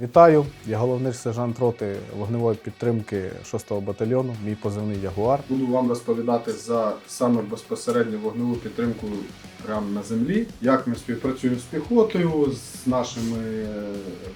Вітаю, я головний сержант роти вогневої підтримки 6-го батальйону. Мій позивний Ягуар. Буду вам розповідати за саме безпосередньо вогневу підтримку прямо на землі, як ми співпрацюємо з піхотою, з нашими е,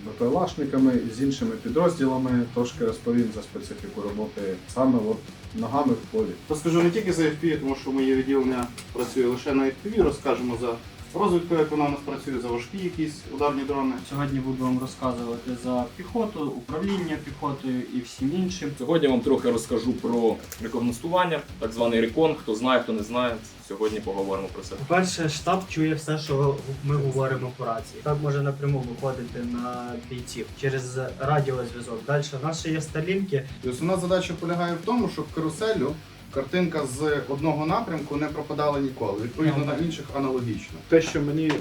БПЛАшниками і з іншими підрозділами. Трошки розповім за специфіку роботи саме от ногами в полі. Розкажу не тільки за FPV, тому що моє відділення працює лише на FPV, розкажемо за розвідку, як вона у нас працює, за важкі якісь ударні дрони. Сьогодні буду вам розказувати за піхоту, управління піхотою і всім іншим. Сьогодні вам трохи розкажу про рекогностування, так званий рекон. Хто знає, хто не знає. Сьогодні поговоримо про це. По-перше, штаб чує все, що ми говоримо по рації. Штаб може напряму виходити на бійців через радіозв'язок. Далі в нас ще є сталінки. І основна задача полягає в тому, щоб каруселю картинка з одного напрямку не пропадала ніколи. Відповідно на інших аналогічно. те, що мені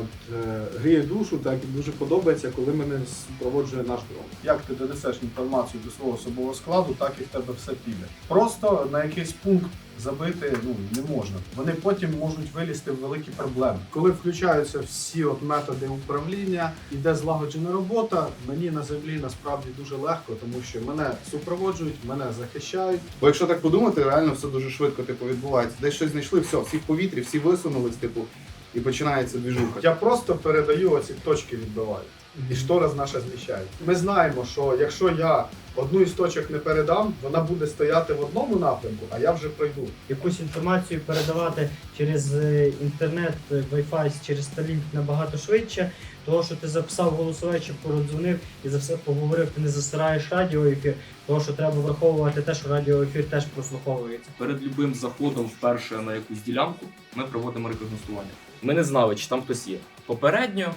от, е, гріє душу, так і дуже подобається, коли мене супроводжує наш дрон. Як ти донесеш інформацію до свого особового складу, так і в тебе все піде. Просто на якийсь пункт забити ну не можна. Вони потім можуть вилізти в великі проблеми. Коли включаються всі от методи управління, іде злагоджена робота, мені на землі насправді дуже легко, тому що мене супроводжують, мене захищають. Бо якщо так подумати, реально все дуже швидко типу, відбувається. Десь щось знайшли, все, всі в повітрі, всі висунулись, типу, і починається двіжуха. Я просто передаю оці точки відбиваю. І штораз наша зміщає. Ми знаємо, що якщо я одну із точок не передам, вона буде стояти в одному напрямку, а я вже пройду. Якусь інформацію передавати через е, інтернет, е, Wi-Fi, через Starlink набагато швидше. Того, що ти записав голосове чи породзвонив і за все поговорив, ти не засираєш радіоефір. Того, що треба враховувати те, що радіоефір теж прослуховується. Перед любим заходом вперше на якусь ділянку ми проводимо рекогностування. Ми не знали, чи там хтось є. Попередньо,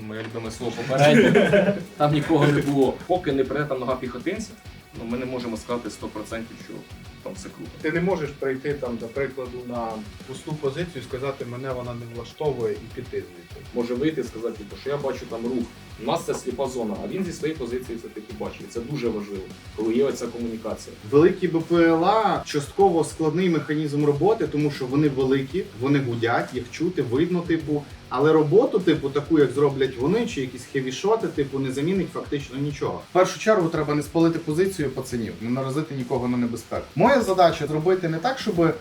моє любиме слово попередньо, там нікого не було. Поки не прийде там нога піхотинця, ну ми не можемо сказати 100%, що там все круто. Ти не можеш прийти там, до прикладу, на пусту позицію і сказати, мене вона не влаштовує і піти звідти. Може вийти і сказати, типу, що я бачу там рух. У нас це сліпа зона, а він зі своєї позиції це таки бачить. Це дуже важливо, коли є оця комунікація. Великі БПЛА частково складний механізм роботи, тому що вони великі, вони гудять, їх чути, видно, типу. Але роботу, типу, таку, як зроблять вони, чи якісь хевішоти, типу, не замінить фактично нічого. В першу чергу треба не спалити позицію пацанів, не наразити нікого на небезпеку. Моя задача зробити не так, щоб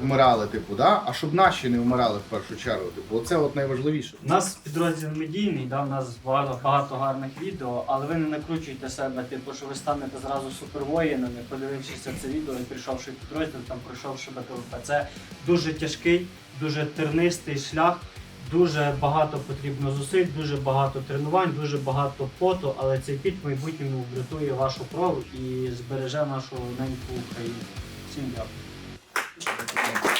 вмирали, типу, да, а щоб наші не вмирали в першу чергу. Типу, оце от найважливіше. У нас підрозділ медійний, да, у нас багато, багато гарних відео, але ви не накручуйте себе, типу, що ви станете зразу супервоїнами, подивившись це відео і прийшовши в підрозділ, там пройшовши БТВП. Це дуже тяжкий, дуже тернистий шлях. Дуже багато потрібно зусиль, дуже багато тренувань, дуже багато поту, але цей піт в майбутньому врятує вашу кров і збереже нашу неньку Україну. Всім дякую.